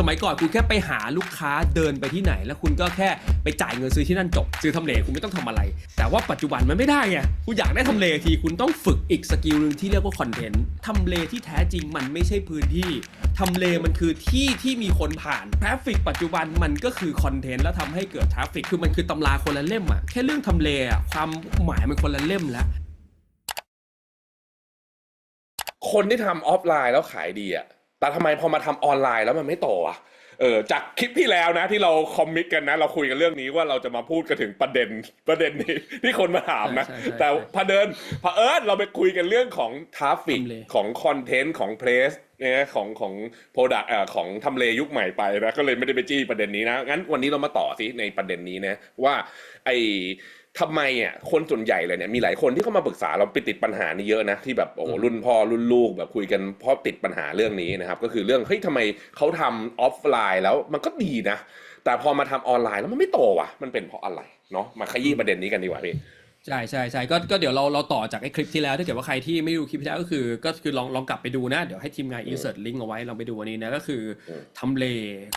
สมัยก่อนคุณแค่ไปหาลูกค้าเดินไปที่ไหน แล้วคุณก็แค่ไปจ่ายเงินซื้อที่นั่นจบ ซื้อทำเลคุณไม่ต้องทำอะไร แต่ว่าปัจจุบันมันไม่ได้ไงคุณอยากได้ทำเลทีคุณต้องฝึกอีกสกิลหนึ่งที่เรียกว่าคอนเทนต์ทำเลที่แท้จริงมันไม่ใช่พื้นที่ทำเลมันคือที่ที่มีคนผ่านทราฟฟิกปัจจุบันมันก็คือคอนเทนต์แล้วทำให้เกิดทราฟฟิกคือมันคือตำราคนละเล่มอะแค่เรื่องทำเลอะความหมายมันคนละเล่มแล้วคนที่ทำออฟไลน์แล้วขายดีอะ แต่ทำไมพอมาทำออนไลน์แล้วมันไม่โตอะเออจากคลิปที่แล้วนะ ที่เราคอมมิตกันนะ เราคุยกันเรื่องนี้ว่าเราจะมาพูดกันถึงประเด็นประเด็นนี้ที่คนมาถามนะใช่ใช่ใช่แต่พอเดินพอเอิญเราไปคุยกันเรื่องของทราฟฟิกทำเลของคอนเทนต์ของเพลสเนี่ยของของโปรดักต์เอ่อของทำเลยุคใหม่ไปนะก็เลยไม่ได้ไปจี้ประเด็นนี้นะงั้นวันนี้เรามาต่อสิในประเด็นนี้นะว่าไอ ทำไมอะคนส่วนใหญ่เลยเนี่ยมีหลายคนที่เข้ามาปรึกษาเราไปติดปัญหานี้เยอะนะที่แบบโอ้โหรุ่นพ่อรุ่นลูกแบบคุยกันเพราะติดปัญหาเรื่องนี้นะครับ ก็คือเรื่องเฮ้ยทำไมเขาทำออฟไลน์แล้วมันก็ดีนะ แต่พอมาทำออนไลน์แล้วมันไม่โตว่ะ มันเป็นเพราะอะไรเนาะมาขยี้ประเด็นนี้กันดีกว่าพี่ใช่ใช่ใช่ก็ก็เดี๋ยวเราเราต่อจากไอ้คลิปที่แล้วถ้าเกิดว่าใครที่ไม่ดูคลิปที่แล้วก็คือ ก็คือลองลองกลับไปดูนะ เดี๋ยวให้ทีมงาน insert link เอาไว้ลองไปดูวันนี้นะก็คืออมทำเล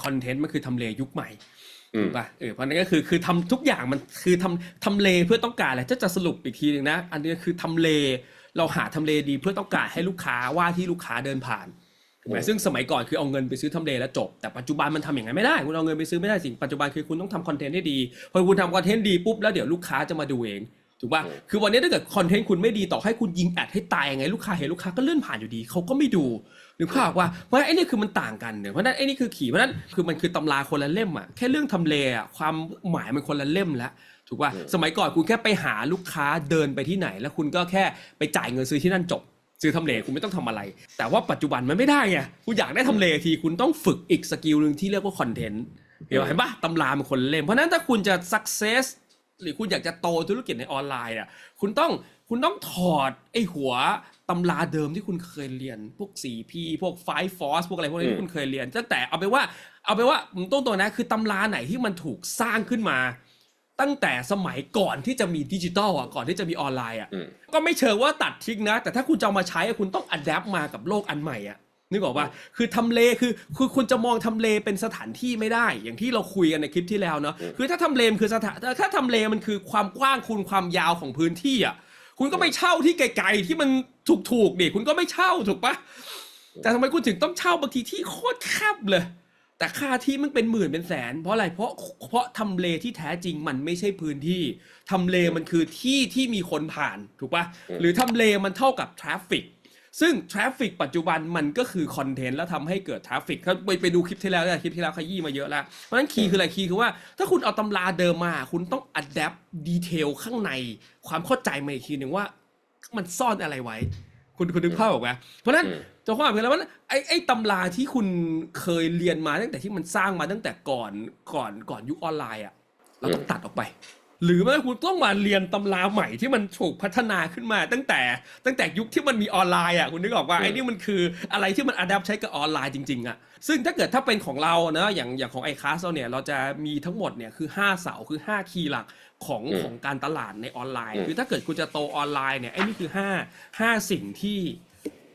คอนเทนต์มันคือทำเลยุคใหม่อืม ถูกป่ะเออเพราะนั่นก็คือคือทำทุกอย่างมันคือทำทำเลเพื่อต้องการอะไรจะจะสรุปอีกทีหนึ่งนะ อันนี้คือทำเลเราหาทำเลดีเพื่อต้องการให้ลูกค้าว่าที่ลูกค้าเดินผ่านถูกไหมอืมซึ่งสมัยก่อนคือเอาเงินไปซื้อทำเลแล้วจบ แต่ปัจจุบันมันทำอย่างนั้นไม่ได้คุณเอาเงินไปซื้อไม่ได้สิ่งปัจจุบันคือคุณต้องทำคอนเทนต์ให้ดีพอคุณทำคอนเทนต์ดีปุ๊บแล้วเดี๋ยวลูกค้าจะมาดูเอง ถูกป่ะอืมคือวันนี้ถ้าเกิดคอนเทนต์คุณไม่ดีต่อให้คุณยิงแอดให้ตายยังไงลูกค้าเห็นลูกค้าก็เลื่อนผ่านอยู่ดีเขาก็ไม่ดูหรือภาพว่าเพราะฉะนั้นไอ้นี่คือมันต่างกันเนี่ยเพราะฉะนั้นไอ้นี่คือขี่เพราะฉะนั้นคือมันคือตำราคนละเล่มอะแค่เรื่องทำเลอะความหมายมันคนละเล่มแล้วถูกป่ะสมัยก่อนคุณแค่ไปหาลูกค้าเดินไปที่ไหน แล้วคุณก็แค่ไปจ่ายเงินซื้อที่นั่นจบซื้อทำเลคุณไม่ต้องทำอะไร แต่ว่าปัจจุบันมันไม่ได้ไงคุณอยากได้ทำเลทีคุณต้องฝึกอีกสกิลหนึ่งที่เรียกว่าคอนเทนต์เห็นปะเห็นปะตำรามันคนละเล่มเพราะฉะนั้นถ้าคุณจะ success หรือคุณอยากจะโตธุรกิจในออนไลน์อะคุณต้องคุณต้องถอดไอ้หัวตำราเดิมที่คุณเคยเรียน พวก 4P พวก Five Force พวกอะไรพวกนี้อืมที่คุณเคยเรียนตั้งแต่เอาไปนว่าเอาไปนว่าผมต้นตัวนะคือตำราไหนที่มันถูกสร้างขึ้นมา ตั้งแต่สมัยก่อนที่จะมีดิจิตอลอะก่อนที่จะมีออนไลน์อะอืมก็ไม่เชิงว่าตัดทิ้งนะ แต่ถ้าคุณจะเอามาใช้อะคุณต้องอัดแอปมากับโลกอันใหม่อะ นึกออกว่าคือทำเลคือคือคุณจะมองทำเลเป็นสถานที่ไม่ได้ อย่างที่เราคุยกันในคลิปที่แล้วเนาะอืมคือถ้าทำเลมันคือสถานถ้าถ้าทำเลมันคือความกว้างคูณความยาวของพื้นที่อะคุณก็ไปเช่าที่ไกลๆที่มันถูกๆดิคุณก็ไม่เช่าถูกปะแต่ทำไมคุณถึงต้องเช่าบางทีที่โคตรแคบเลย แต่ค่าที่มันเป็นหมื่นเป็นแสน เพราะอะไรเพราะเพราะทำเลที่แท้จริงมันไม่ใช่พื้นที่ทำเลมันคือที่ที่มีคนผ่านถูกปะอืมหรือทำเลมันเท่ากับทราฟฟิก ซึ่งทราฟฟิกปัจจุบันมันก็คือคอนเทนต์แล้วทำให้เกิดทราฟฟิกเขาไปไปดูคลิปที่แล้วเนี่ยคลิปที่แล้วขยี้มาเยอะแล้ว เพราะฉะนั้นคีย์คืออะไรคีย์คือว่า ถ้าคุณเอาตำราเดิมมา คุณต้องอัดแอปดีเทลข้างในความเข้าใจมาอีกทีหนึ่งว่า มันซ่อนอะไรไว้ คุณคุณนึกภาพออกไหมเพราะฉะนั้นอืมจะว่าไปแล้วว่าไอ้ไอ้ตำราที่คุณเคยเรียนมาตั้งแต่ที่มันสร้างมาตั้งแต่ก่อนก่อนก่อนยุคออนไลน์อะเราต้องตัดออกไป หรือไม่คุณต้องมาเรียนตำราใหม่ที่มันถูกพัฒนาขึ้นมาตั้งแต่ตั้งแต่ยุคที่มันมีออนไลน์อะคุณนึกออกว่าอืมไอ้นี่มันคืออะไรที่มันอัดแอปใช้กับออนไลน์จริงๆอะซึ่งถ้าเกิดถ้าเป็นของเรานะอย่างอย่างของไอคลาสเราเนี่ยเราจะมีทั้งหมดเนี่ยคือ 5 เสาคือ 5 คีย์หลักของอืมของการตลาดในออนไลน์อืมคือถ้าเกิดคุณจะโตออนไลน์เนี่ยไอ้นี่คือ 5 5 สิ่งที่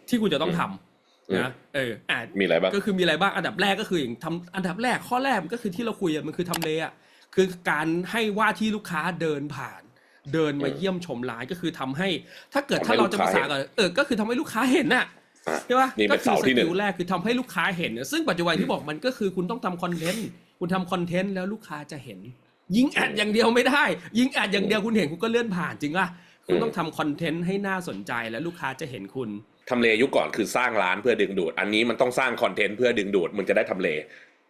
ที่คุณจะต้องทำนะเอออะมีอะไรบ้างก็คือมีอะไรบ้างอันดับแรกก็คืออย่างทำอันดับแรกข้อแรกมันก็คือที่เราคุยอะมันคือทำเลอะ คือการให้ว่าที่ลูกค้าเดินผ่าน เดินมาอืมเยี่ยมชมร้านก็คือทำให้ ถ้าเกิดทำให้ถ้าเราจะลูภากค้าษากันเออก็คือทำให้ลูกค้าเห็นน่ะอะใช่ปะนี่เป็ก็นคือเสาสที่หนึ่กิงลแรกคือทำให้ลูกค้าเห็นเนี่ยซึ่งปัจจุบันที่บอกมันก็คือคุณต้องทำคอนเทนต์คุณทำคอนเทนต์แล้วลูกค้าจะเห็น ยิงแอดอย่างเดียวไม่ได้ ยิงแอดอย่างเดียวคุณเห็นคุณก็เลื่อนผ่านจริงป่ะคุณต้องทำคอนเทนต์ให้น่าสนใจแล้วลูกค้าจะเห็นคุณทำเลยุคก่อนคือสร้างร้านเพื่อดึงดูด อันนี้มันต้องสร้างคอนเทนต์เพื่อดึงดูดมันจะได้ทำเล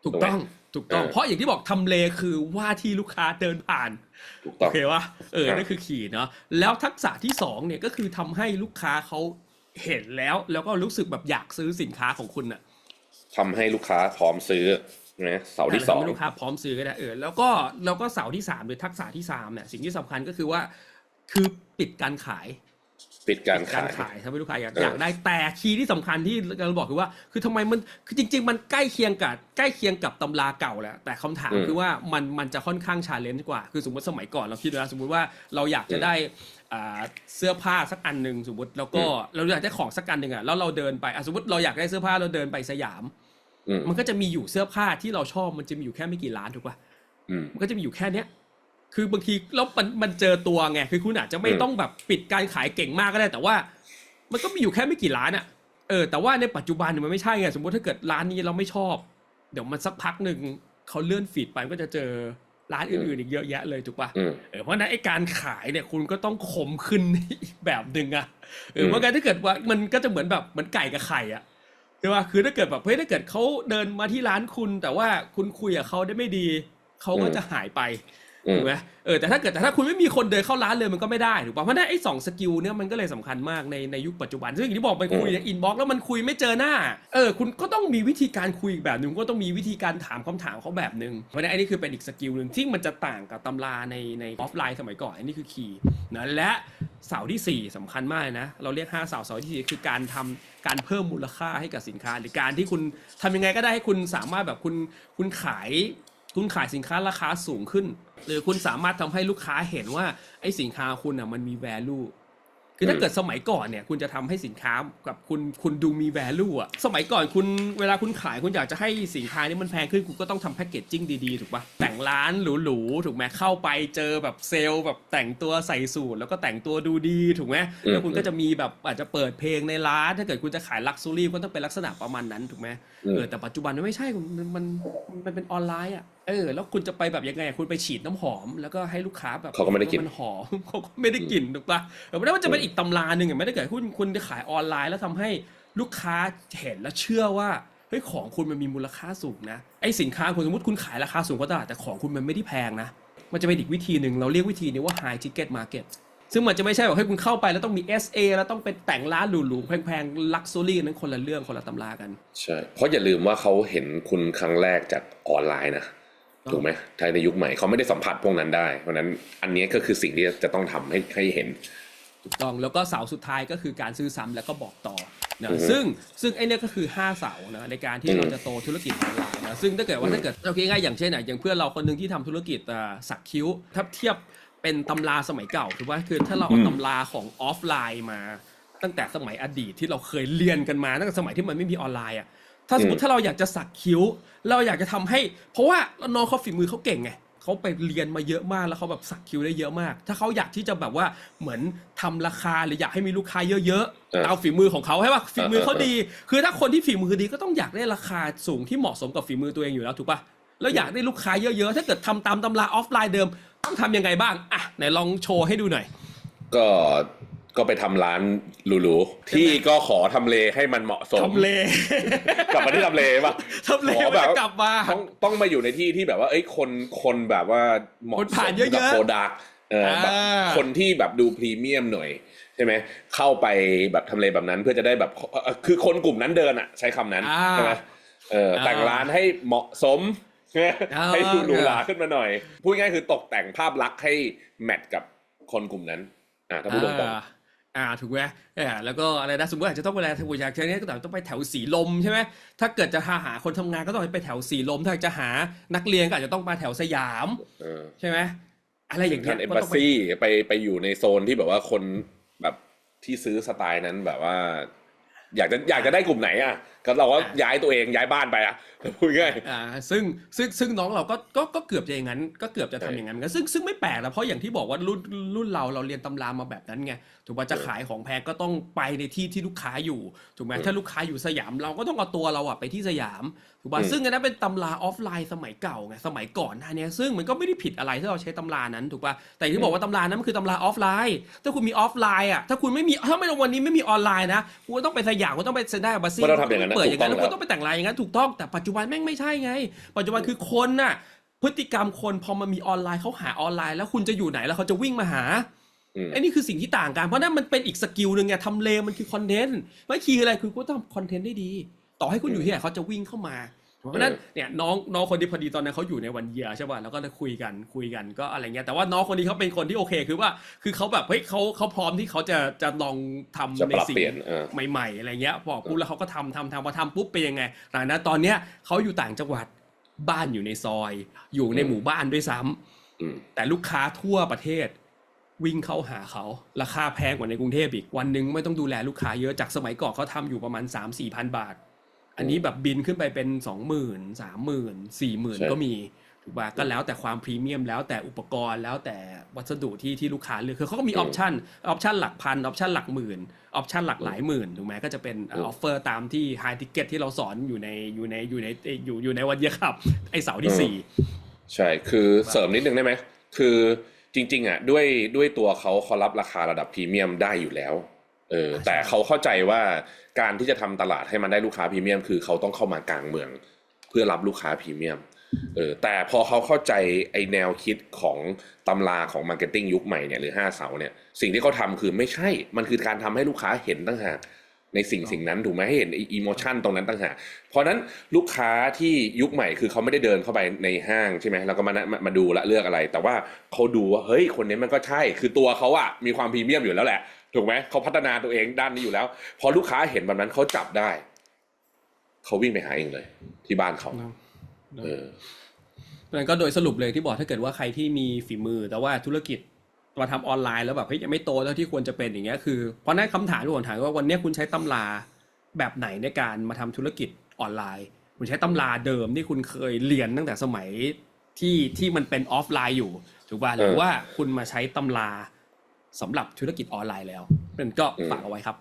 ถูกต้องถูกต้องเออเพราะอย่างที่บอกทำเลคือว่าที่ลูกค้าเดินผ่านถูกโอต้อง เควะเออ ครับ นั่นคือขี่เนาะ แล้วทักษะที่สองเนี่ยก็คือทำให้ลูกค้าเขาเห็นแล้ว แล้วก็รู้สึกแบบอยากซื้อสินค้าของคุณอะทำให้ลูกค้าพร้อมซื้อนะเสาที่สอง ทำให้ลูกค้าพร้อมซื้อก็ได้ เออ แล้วก็แล้วก็เสาที่สามหรือทักษะที่สามเนี่ย สิ่งที่สำคัญก็คือว่า คือปิดการขาย ปิดการปิดขายขายทำให้ลูกค้าอยากเออออยากได้แต่คีย์ที่สำคัญที่เราบอกคือว่า คือทำไมมันคือจริง ๆ มันใกล้เคียงกับใกล้เคียงกับตำราเก่าแหละแต่คำถามคือว่ามันมันจะค่อนข้างชาเลนจ์กว่า คือสมมติสมัยก่อนเราคิดว่าสมมติว่าเราอยากจะได้อ่าเสื้อผ้าสักอันหนึ่งสมมติแล้วก็เราอยากได้ของสักอันหนึ่งอะแล้วเราเดินไปอะสมมติเราอยากได้เสื้อผ้าเราเดินไปสยามอืมมันก็จะมีอยู่เสื้อผ้าที่เราชอบมันจะมีอยู่แค่ไม่กี่ร้านถูกป่ะอืมมันก็จะมีอยู่แค่เนี้ย คือบางทีแล้วมันมันเจอตัวไงคือคุณอาจจะไม่อืมต้องแบบปิดการขายเก่งมากก็ได้ แต่ว่า มันก็มีอยู่แค่ไม่กี่ร้านอะเออแต่ว่าในปัจจุบันเนี่ยมันไม่ใช่ไงสมมติถ้าเกิดร้านนี้เราไม่ชอบ เดี๋ยวมันสักพักหนึ่งเขาเลื่อนฟีดไปมันก็จะเจอร้านอื่นๆอีกเยอะแยะเลยถูกปะอืมเออเพราะฉะนั้นไอ้การขายเนี่ยคุณก็ต้องคมขึ้นอีกแบบหนึ่งอะเอออืมเพราะงั้นถ้าเกิดว่ามันก็จะเหมือนแบบเหมือนไก่กับไข่อะใช่ป่ะคือถ้าเกิดแบบเฮ้ยถ้าเกิดเขาเดินมาที่ร้านคุณ แต่ว่าคุณคุยกับเขาได้ไม่ดีเขาก็จะหายไปอืม ถูกไหมเออแต่ถ้าเกิดแต่ถ้าคุณไม่มีคนเดินเข้าร้านเลยมันก็ไม่ได้ถูกป่ะเพราะฉะนั้นไอ้สองสกิลเนี่ยมันก็เลยสำคัญมากในในยุคปัจจุบัน ซึ่งอย่างที่บอกไปคุยในอินบ็อกซ์แล้วมันคุยไม่เจอหน้าเออคุณก็ต้องมีวิธีการคุยอีกแบบหนึ่งก็ต้องมีวิธีการถามคำถามเขาแบบหนึ่งเพราะฉะนั้นอันนี้คือเป็นอีกสกิลหนึ่งที่มันจะต่างกับตำราในในออฟไลน์สมัยก่อนอันนี้คือคีย์นะและเสาที่สี่สำคัญมากเลยนะ เราเรียกห้าเสาเสาที่สี่คือการทำการเพิ่มมูลค่าให้กับสินค้า หรือการที่คุณทำยังไงก็ได้ให้คุณสามารถแบบคุณคุณขายคุณขายสินค้าราคาสูงขึ้น หรือคุณสามารถทำให้ลูกค้าเห็นว่าไอ้สินค้าคุณอะมันมี value คือถ้าอืมเกิดสมัยก่อนเนี่ย คุณจะทำให้สินค้ากับคุณคุณดูมี value อะสมัยก่อนคุณเวลาคุณขายคุณอยากจะให้สินค้านี้มันแพงขึ้นคุณก็ต้องทำแพคเกจจิ้งดีๆ ถูกปะแต่งร้านหรูๆถูกไหมเข้าไปเจอแบบเซลล์แบบแต่งตัวใส่สูทแล้วก็แต่งตัวดูดีถูกไหมแล้วคุณก็จะมีแบบอาจจะเปิดเพลงในร้าน ถ้าเกิดคุณจะขายลักซ์รี่ก็ต้องเป็นลักษณะประมาณนั้นถูกไหมอืมเออแต่ปัจจุบันมันไม่ใช่มันมันมันเป็นออนไลน์อะ เออ แล้วคุณจะไปแบบยังไงอะคุณไปฉีดน้ำหอม แล้วก็ให้ลูกค้าแบบเขาก็ไม่ได้กลิ่นมันหอมเขาก็ไม่ได้กลิ่นถูกปะเออไม่ได้ว่าจะเป็นอีกตำราหนึ่งอะไม่ได้เกิดคุณคุณจะขายออนไลน์แล้วทำให้ลูกค้าเห็นและเชื่อว่าเฮ้ยของคุณมันมีมูลค่าสูงนะไอสินค้าคุณสมมติคุณขายราคาสูงกว่าตลาดแต่ของคุณมันไม่ได้แพงนะมันจะเป็นอีกวิธีหนึ่งเราเรียกวิธีนี้ว่า high ticket market ซึ่งมันจะไม่ใช่แบบให้คุณเข้าไปแล้วต้องมี SA แล้วต้องเป็นแต่งร้านหรูๆแพงๆ luxury นั้นคนละเรื่องคนละตำรากัน ใช่ เพราะอย่าลืมว่าเขาเห็นคุณครั้งแรกจากออนไลน์นะ ถูกไหมถ้าในยุคใหม่เขาไม่ได้สัมผัสพวกนั้นได้ เพราะฉะนั้นอันนี้ก็คือสิ่งที่จะต้องทำให้ให้เห็น ถูกต้องแล้วก็เสาสุดท้ายก็คือการซื้อซ้ำแล้วก็บอกต่อนะอือฮึซึ่งซึ่งไอ้เนี่ยก็คือ 5 เสานะในการที่อืมเราจะโตธุรกิจออนไลน์นะซึ่งถ้าเกิดว่าอืมถ้าเกิดเราคิดง่ายๆอย่างเช่นอะอย่างเพื่อนเราคนหนึ่งที่ทำธุรกิจอ่าสักคิ้วถ้าเทียบเป็นตำราสมัยเก่าถือว่าคือถ้าเราเอาอืมตำราของออฟไลน์มา ตั้งแต่สมัยอดีตที่เราเคยเรียนกันมาตั้งแต่สมัยที่มันไม่มีออนไลน์อะ ถ้าสมมติถ้าเราอยากจะสักคิ้ว เราอยากจะทำให้ เพราะว่าน้องเขาฝีมือเขาเก่งไงเขาไปเรียนมาเยอะมากแล้วเขาแบบสักคิ้วได้เยอะมาก ถ้าเขาอยากที่จะแบบว่าเหมือนทำราคาหรืออยากให้มีลูกค้าเยอะเออๆเอาฝีมือของเขาให้ว่าฝีมือเขาเออเออดี คือถ้าคนที่ฝีมือดีก็ต้องอยากได้ราคาสูงที่เหมาะสมกับฝีมือตัวเองอยู่แล้วถูกปะแล้วอยากได้ลูกค้าเยอะๆ ถ้าเกิดทำตามตำราออฟไลน์เดิม ต้องทำยังไงบ้างอะไหนลองโชว์ให้ดูหน่อย ก็ ก็ไปทำร้านหรูๆที่ก็ขอทำเลให้มันเหมาะสม ทำเล กลับมาที่ทำเลป่ะทำเลขอแบบมันจะกลับมา ต้องต้องมาอยู่ในที่ที่แบบว่า เอ้ยคนคนแบบว่าเหมาะคนสผ่านมเยอะๆกับโปรดักเออแบบอ่า คนที่แบบดูพรีเมียมหน่อย ใช่ไหมเข้าไปแบบทำเลแบบนั้นเพื่อจะได้แบบเอ่อคือคนกลุ่มนั้นเดินอะ ใช้คำนั้นอ่าใช่ไหมเออแต่งอ่าร้านให้เหมาะสมใช่ไหมอ่า ให้ดูหรูหราขึ้นมาหน่อยพูดง่ายๆคือตกแต่งภาพลักษณ์ให้แมทกับคนกลุ่มนั้น อ่าถ้าพูดตรงอ่า อ่าถูกไหมอ่าแล้วก็อะไรนะสมมติอาจจะต้องไปแลทางอยากเช่นนี้ก็ต้องไปแถวสีลมใช่ไหมถ้าเกิดจะหาหาคนทำงานก็ต้องไปแถวสีลม ถ้าจะหานักเรียนก็อาจจะต้องมาแถวสยามๆเออใช่ไหมอะไรอย่างเงี้ท่ายนเอมก็บาต้องไปซีไปไปอยู่ในโซนที่แบบว่าคนแบบที่ซื้อสไตล์นั้นแบบว่า อยากจะอยากจะได้กลุ่มไหนอะก็เราก็ย้ายตัวเองย้ายบ้านไปอะพูดง่ายอ่าซึ่งซึ่งซึ่งน้องเราก็ก็ก็เกือบจะอย่างนั้น ก็เกือบจะใช่ทำอย่างนั้นเหมือนกันซึ่งซึ่งไม่แปลกนะเพราะอย่างที่บอกว่ารุ่นรุ่นเราเราเรียนตำรามาแบบนั้นไงถูกป่ะจะขายของแพงก็ต้องไปในที่ที่ลูกค้าอยู่ถูกไหมอืมถ้าลูกค้าอยู่สยามเราก็ต้องเอาตัวเราอะไปที่สยามถูกป่ะอืมซึ่งอันนั้นเป็นตำราออฟไลน์สมัยเก่าไงสมัยก่อนหน้านี้ซึ่งมันก็ไม่ได้ผิดอะไรถ้าเราใช้ตำรานั้นถูกป่ะแต่อย่างที่บอกว่าตำรานั้นมันคือตำราออฟไลน์ ถ้าคุณมีออฟไลน์อะถ้าคุณไม่มีถ้าไม่วันนี้ไม่มีออนไลน์นะคุณก็ต้องไปสยามคุณต้องไปเซ็นได้บัสซี่ก็ต้องทำอย่างนั้นนะเปิดอย่างนั้นถูกต้องคุณต้องไปแต่งลายอย่างนั้นถูกต้องแต่ปัจจุบันแม่งไม่ใช่ไง ปัจจุบันคือคนน่ะ พฤติกรรมคนพอมันมีออนไลน์เขาหาออนไลน์ แล้วคุณจะอยู่ไหนแล้วเขาจะวิ่งมาหาอืมไอ้นี่คือสิ่งที่ต่างกันเพราะนั่นมันเป็นอีกสกิลหนึ่งไงทำเลมันคือคอนเทนต์ไม่คีย์อะไรคือคุณต้องทำคอนเทนต์ได้ดี ต่อให้คุณอยู่ที่ไหนเขาจะวิ่งเข้ามา เพราะฉะนั้นเนี่ยน้องน้องคนที่พอดีตอนนั้นเขาอยู่ในวันเยียร์ใช่ป่ะแล้วก็ได้คุยกันคุยกันก็อะไรเงี้ยแต่ว่าน้องคนนี้เขาเป็นคนที่โอเคคือว่า คือเขาแบบเฮ้ยเขาเขาพร้อมที่เขาจะจะลองทำจะในปรับสิ่งเปลี่ยนเออใหม่ ๆ อะไรเงี้ยบอกปุ๊บแล้วเขาก็ทำทำทำพอทำปุ๊บเป็นยังไงหลังจากนั้นตอนเนี้ยเขาอยู่ต่างจังหวัดบ้านอยู่ในซอย อยู่ในอืมหมู่บ้านด้วยซ้ำอืมแต่ลูกค้าทั่วประเทศวิ่งเข้าหาเขาราคาแพงกว่าในกรุงเทพอีกวันหนึ่งไม่ต้องดูแลลูกค้าเยอะจากสมัยก่อนเขาทำอยู่ประมาณ3 4พันบาท อันนี้แบบบินขึ้นไปเป็นสองหมื่นสามหมื่นสี่หมื่นใช่ก็มีถูกป่ะก็แล้วแต่ความพรีเมียมแล้วแต่อุปกรณ์แล้วแต่วัสดุที่ที่ลูกค้าเลือกคือเขาก็มีออปชันออปชันหลักพันออปชันหลักหมื่นออปชันหลักหลายหมื่นถูกไหมก็จะเป็นออฟเฟอร์ตามที่ไฮทิเก็ตที่เราสอนอยู่ในอยู่ในอยู่ในอยู่อยู่ในวันเยียครับ ไอเสาร์ที่สี่ใช่คือเสริมนิดนึงได้ไหมคือจริง ๆอะด้วยด้วยตัวเขาเขารับราคาระดับพรีเมียมได้อยู่แล้ว เออแต่เขาเข้าใจว่าการที่จะทำตลาดให้มันได้ลูกค้าพรีเมียม คือเขาต้องเข้ามากลางเมือง เพื่อรับลูกค้าพรีเมียมเออแต่พอเขาเข้าใจไอแนวคิดของตำราของมาร์เก็ตติ้งยุคใหม่เนี่ยหรือห้าเสาเนี่ยสิ่งที่เขาทำคือไม่ใช่ มันคือการทำให้ลูกค้าเห็นตั้งหากในสิ่งสิ่งนั้นถูกไหมให้เห็นอีโมชันตรงนั้นต่างหากเพราะฉะนั้นลูกค้าที่ยุคใหม่คือเขาไม่ได้เดินเข้าไปในห้างใช่ไหมแล้วก็มามามาดูและเลือกอะไร แต่ว่าเขาดูว่าเฮ้ยคนนี้มันก็ใช่ คือตัวเขาอะมีความพรีเมียมอยู่แล้วแหละ ถูกไหมเขาพัฒนาตัวเองด้านนี้อยู่แล้ว พอลูกค้าเห็นแบบนั้นเขาจับได้เขาวิ่งไปหาเองเลย ที่บ้านเขาเนอะเออนั้นก็โดยสรุปเลยที่บอกถ้าเกิดว่าใครที่มีฝีมือ แต่ว่าธุรกิจมาทำออนไลน์แล้วแบบเฮ้ยยังไม่โตเท่าที่ควรจะเป็นอย่างเงี้ยคือเพราะนั้นคำถามที่ผมถามว่าวันเนี้ยคุณใช้ตำราแบบไหนในการมาทำธุรกิจออนไลน์ คุณใช้ตำราเดิมที่คุณเคยเรียนตั้งแต่สมัยที่ที่มันเป็นออฟไลน์อยู่ถูกป่ะหรือว่าคุณมาใช้ตำรา สำหรับธุรกิจออนไลน์แล้วนั่นก็ฝากเอาไว้ครับ